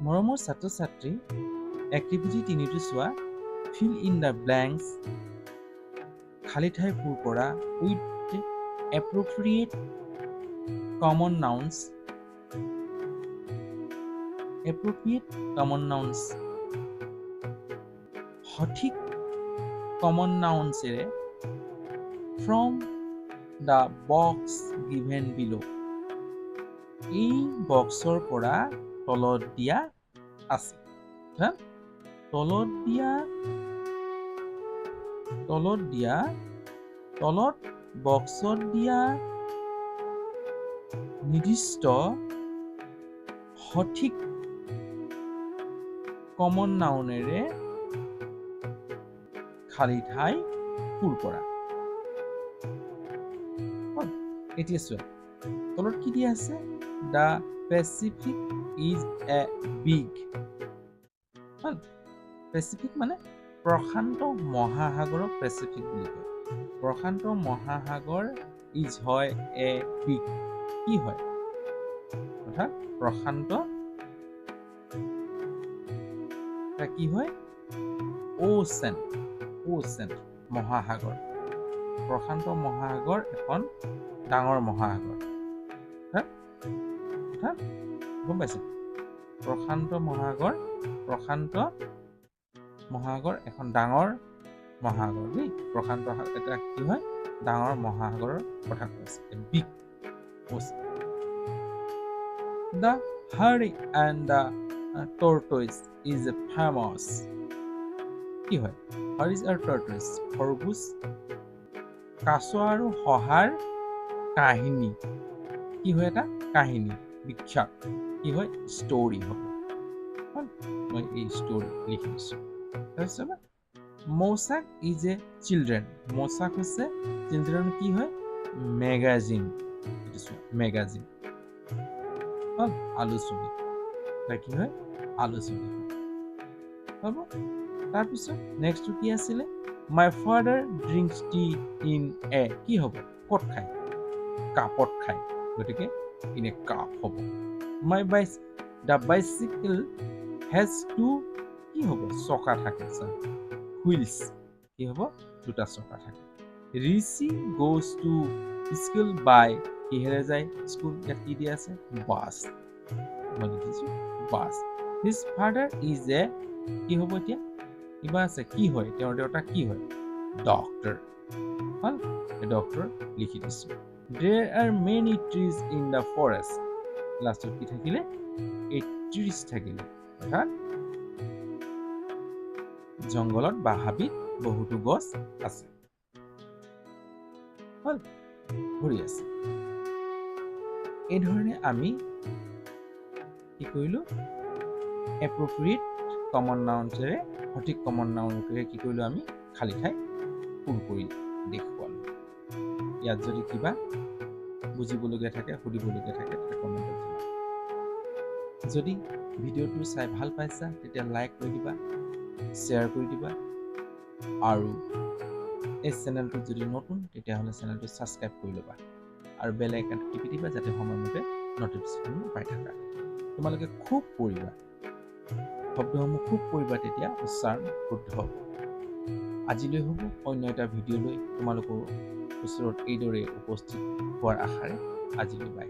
মৰমৰ ছাত্ৰ ছাত্ৰী এক্টিভিটি তিনিটো চোৱা ফিল ইন দ্য ব্লেংকছ খালী ঠাই পূৰ কৰা with appropriate common nouns appropriate common nouns সঠিক common নাউন্সেৰে from the box given below' এই বক্সৰ পৰা তলত দিয়া আছে হা? তলত দিয়া তলত দিয়া তলত বক্সত দিয়া নিৰ্দিষ্ট সঠিক কমন নাউনেৰে খালী ঠাই পূৰ কৰা এতিয়া চোৱা তলত কি দিয়া আছে? The Pacific is a big Pacific মানে প্ৰশান্ত মহাসাগৰক পেচিফিক বুলি কয়। প্ৰশান্ত মহাসাগৰ ইজ হয় এ বিগ কি হয়? অৰ্থাৎ প্ৰশান্ত কি হয়? অ'চেন অ'চেন মহাসাগৰ। প্ৰশান্ত মহাসাগৰ এখন ডাঙৰ মহাসাগৰ। অৰ্থাৎ গম পাইছে? প্ৰশান্ত মহাসাগৰ প্ৰশান্ত মহাসাগৰ এখন ডাঙৰ মহাসাগৰ দেই। প্ৰশান্ত এটা কি হয়? ডাঙৰ মহাসাগৰৰ কথা কৈছে। Big the hare and the tortoise is a famous কি হয়? হাৰিজ আৰু টৰ্টইজ খৰগোজ কাছ আৰু শহাৰ কাহিনী। কি হয় এটা? কাহিনী। বিখ্যাত কি হয়? ষ্টৰি হ'ব? মই এই ষ্টৰি লিখি দিছোঁ। তাৰপিছত, মৌচাক ইজ এ চিলড্ৰেন মৌচাক হৈছে চিলড্ৰেন কি হয়? মেগাজিন মেগাজিন হ'ল আলোচনী। এটা কি হয়? আলোচনী। হ'ব, তাৰপিছত নেক্সটটো কি আছিলে? My father drinks tea in a কি হ'ব? ক'ত খায়? কাপত খায়। গতিকে ইন এ কাপ হ'ব মাই বাইচ দ্য বাইচিকেল হেজ টু কি হ'ব? চকা থাকে ছাৰ হুইলছ কি হ'ব? দুটা চকা থাকে। Rishi goes to school by কিহেৰে যায়? স্কুল ইয়াত কি দিয়া আছে? বাছ মই লিখিছোঁ bus his father is a কি হ'ব এতিয়া? কিবা আছে? কি হয়? তেওঁৰ দেউতা কি হয়? ডক্টৰ হ'ল ডক্টৰ লিখি দিছোঁ। There are many trees in the forest লাষ্টত কি থাকিলে? এই ট্ৰিজ থাকিলে। অৰ্থাৎ জংঘলত বা হাবিত বহুতো গছ আছে। হ'ল ভৰি আছে। এইধৰণে আমি কি কৰিলোঁ? এপ্ৰপ্ৰিয়েট কমন নাউনছেৰে সঠিক কমন নাউনকেৰে কি কৰিলোঁ আমি? খালী ঠাই পূৰ কৰি দেখুৱালোঁ। ইয়াত যদি কিবা বুজিবলগীয়া থাকে সুধিবলগীয়া থাকে কমেণ্টত যদি ভিডিঅ'টো চাই ভাল পাইছা তেতিয়া লাইক কৰি দিবা শ্বেয়াৰ কৰি দিবা আৰু এই চেনেলটোত যদি নতুন তেতিয়াহ'লে চেনেলটো ছাবস্ক্ৰাইব কৰি ল'বা। আৰু বেল আইকনটো টিপি দিবা যাতে সময়মতে নটিফিকেশ্যন পাই থাকা। তোমালোকে খুব পঢ়িবা শব্দসমূহ খুব পঢ়িবা তেতিয়া উচ্চাৰণ শুদ্ধ হ'ব। আজিলৈ হ'ব। অন্য এটা ভিডিঅ' লৈ তোমালোকৰ ওচৰত এইদৰে উপস্থিত হোৱাৰ আশাৰে আজিলৈ বাই